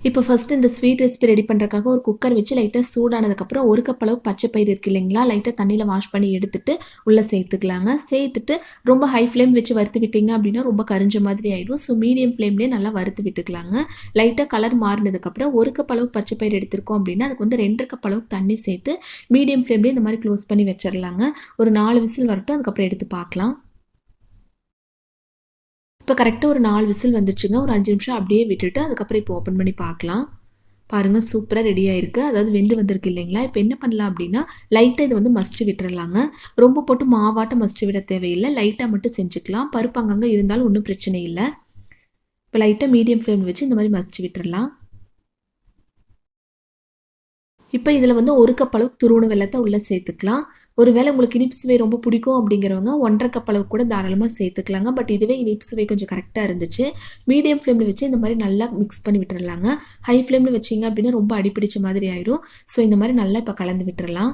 இப்போ ஃபஸ்ட்டு இந்த sweet recipe ready பண்ணுறதுக்காக ஒரு குக்கர் வச்சு லைட்டாக சூடானதுக்கப்புறம் ஒரு கப் அளவு பச்சை பயிர் இருக்கு இல்லைங்களா? லைட்டாக தண்ணியில் வாஷ் பண்ணி எடுத்துட்டு உள்ளே சேர்த்துக்கலாங்க. சேர்த்துட்டு ரொம்ப ஹை ஃப்ளேம் வச்சு வறுத்து விட்டிங்க அப்படின்னா ரொம்ப கரிஞ்ச மாதிரி ஆயிடும். ஸோ மீடியம் ஃப்ளேம்லேயே நல்லா வறுத்து விட்டுக்கலாங்க. லைட்டாக கலர் மாறினதுக்கப்புறம் ஒரு கப் அளவு பச்சை பயிர் எடுத்திருக்கோம் அப்படின்னா அதுக்கு வந்து ரெண்டு கப் அளவு தண்ணி சேர்த்து மீடியம் ஃப்ளேம்லேயே இந்த மாதிரி க்ளோஸ் பண்ணி வச்சிடலாங்க ஒரு நாலு விசில் வரட்டும் அதுக்கப்புறம் எடுத்து பார்க்கலாம். இப்போ கரெக்டாக ஒரு நாலு விசில் வந்துச்சுங்க. ஒரு அஞ்சு நிமிஷம் அப்படியே விட்டுட்டு அதுக்கப்புறம் இப்போ ஓப்பன் பண்ணி பார்க்கலாம். பாருங்கள் சூப்பராக ரெடி ஆயிருக்கு. அதாவது வெந்து வந்திருக்கு இல்லைங்களா? இப்போ என்ன பண்ணலாம் அப்படின்னா லைட்டாக இது வந்து மஸ்ட்டு விட்டுறலாங்க. ரொம்ப போட்டு மாவாட்டம் மஸ்ட்டு விட தேவையில்லை. லைட்டாக மட்டும் செஞ்சுக்கலாம். பருப்பு அங்கங்கே இருந்தாலும் ஒன்றும் பிரச்சனை இல்லை. இப்போ லைட்டாக மீடியம் ஃப்ளேமில் வச்சு இந்த மாதிரி மசிச்சு விட்டுறலாம். இப்போ இதில் வந்து ஒரு கப் அளவுக்கு துருவண வெள்ளத்தை உள்ளே சேர்த்துக்கலாம். ஒருவேளை உங்களுக்கு இனிப்பு சுவை ரொம்ப பிடிக்கும் அப்படிங்கிறவங்க ஒன்றரை கப் அளவு கூட தாராளமாக சேர்த்துக்கலாங்க. பட் இதுவே இனிப்பு சுவை கொஞ்சம் கரெக்டாக இருந்துச்சு. மீடியம் ஃப்ளேமில் வச்சு இந்த மாதிரி நல்லா மிக்ஸ் பண்ணி விட்டுறலாங்க. ஹை ஃப்ளேமில் வச்சிங்க அப்படின்னா ரொம்ப அடிப்பிடிச்ச மாதிரி ஆயிடும் ஸோ இந்த மாதிரி நல்லா இப்போ கலந்து விட்டுறலாம்.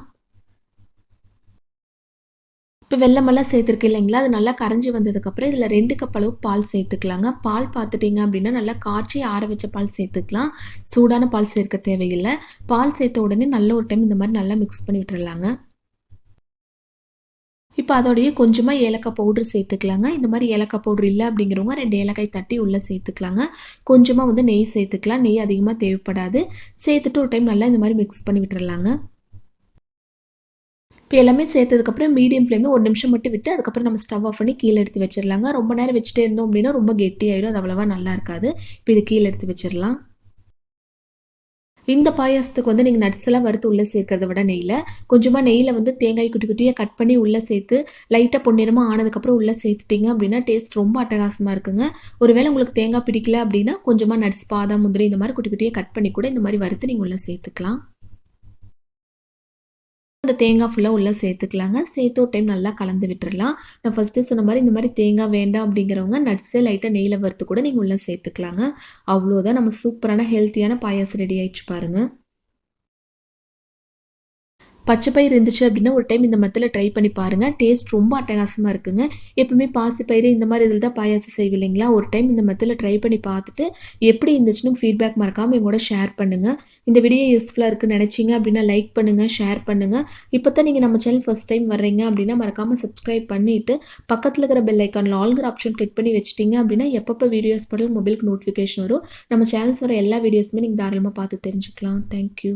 இப்போ வெள்ளமெல்லாம் சேர்த்துருக்கு இல்லைங்களா? அது நல்லா கரைஞ்சி வந்ததுக்கப்புறம் இதில் ரெண்டு கப் அளவு பால் சேர்த்துக்கலாங்க. பால் பார்த்துட்டிங்க அப்படின்னா நல்லா காய்ச்சி ஆற வச்ச பால் சேர்த்துக்கலாம். சூடான பால் சேர்க்க தேவையில்லை. பால் சேர்த்த உடனே நல்ல ஒரு டைம் இந்த மாதிரி நல்லா மிக்ஸ் பண்ணி விட்டுறலாங்க. இப்போ அதோடைய கொஞ்சமாக ஏலக்காய் பவுட்ரு சேர்த்துக்கலாங்க. இந்த மாதிரி ஏலக்காய் பவுட்ரு இல்லை அப்படிங்கிறவங்க ரெண்டு ஏலக்காய் தட்டி உள்ளே சேர்த்துக்கலாங்க. கொஞ்சமாக வந்து நெய் சேர்த்துக்கலாம். நெய் அதிகமாக தேவைப்படாது. சேர்த்துட்டு ஒரு டைம் நல்லா இந்த மாதிரி மிக்ஸ் பண்ணி விட்டுறலாங்க. இப்போ எல்லாமே சேர்த்ததுக்கப்புறம் மீடியம் ஃப்ளேமில் ஒரு நிமிஷம் மட்டும் விட்டு அதுக்கப்புறம் நம்ம ஸ்டவ் ஆஃப் பண்ணி கீழே எடுத்து வச்சிடலாங்க ரொம்ப நேரம் வச்சுட்டே இருந்தோம் அப்படின்னா ரொம்ப கெட்டியாயிடும் அது அவ்வளோவா நல்லா இருக்காது. இப்போ இது கீழே எடுத்து வச்சிடலாம் இந்த பாயாசத்துக்கு வந்து நீங்கள் நட்ஸ் எல்லாம் வறுத்து உள்ளே சேர்க்கறத விட நெய்யில் கொஞ்சமாக நெய்யில் வந்து தேங்காய் குட்டி குட்டியாக கட் பண்ணி உள்ளே சேர்த்து லைட்டாக பொன்னிறமாக ஆனதுக்கப்புறம் உள்ளே சேர்த்துட்டிங்க அப்படின்னா டேஸ்ட் ரொம்ப அட்டகாசமாக இருக்குங்க. ஒருவேளை உங்களுக்கு தேங்காய் பிடிக்கல அப்படின்னா கொஞ்சமாக நட்ஸ் பாதாம் முந்திரி இந்த மாதிரி குட்டி குட்டியாக கட் பண்ணி கூட இந்த மாதிரி வறுத்து நீங்கள் உள்ளே சேர்த்துக்கலாம். அந்த தேங்காய் ஃபுல்லாக உள்ளே சேர்த்துக்கலாங்க. சேர்த்து ஒரு டைம் நல்லா கலந்து விட்டுறலாம். நான் ஃபஸ்ட்டு சொன்ன மாதிரி இந்த மாதிரி தேங்காய் வேண்டாம் அப்படிங்கிறவங்க நட்ஸே லைட்டாக நெய்யில் வறுத்து கூட நீங்கள் உள்ளே சேர்த்துக்கலாங்க. அவ்வளோதான் நம்ம சூப்பரான ஹெல்த்தியான பாயாசம் ரெடி ஆயிடுச்சு பாருங்கள் பச்சை பயிர் இருந்துச்சு அப்படின்னா ஒரு டைம் இந்த மத்தில் ட்ரை பண்ணி பாருங்கள் டேஸ்ட் ரொம்ப அட்டகாசமாக இருக்குங்க. எப்பவுமே பாசி பயிர் இந்த மாதிரி இதில் தான் பாயாசம் செய்வோம் இல்லைங்களா? ஒரு டைம் இந்த மத்தில் ட்ரை பண்ணி பார்த்துட்டு எப்படி இருந்துச்சுன்னு ஃபீட்பேக் மறக்காமல் எங்களோட ஷேர் பண்ணுங்கள் இந்த வீடியோ யூஸ்ஃபுல்லாக இருக்குன்னு நினச்சிங்க அப்படின்னா லைக் பண்ணுங்கள் ஷேர் பண்ணுங்கள் இப்போ தான் நீங்கள் நம்ம சேனல் ஃபஸ்ட் டைம் வர்றீங்க அப்படின்னா மறக்காமல் சப்ஸ்கிரைப் பண்ணிவிட்டு பக்கத்தில் இருக்கிற பெல் ஐக்கானில் ஆல்கிற ஆப்ஷன் கிளிக் பண்ணி வச்சிட்டிங்க அப்படின்னா எப்பப்போ வீடியோஸ் போட்டாலும் மொபைலுக்கு நோட்டிஃபிகேஷன் வரும். நம்ம சேனல்ஸ் வர எல்லா வீடியோஸுமே நீங்கள் தாராளமாக பார்த்து தெரிஞ்சுக்கலாம். தேங்க்யூ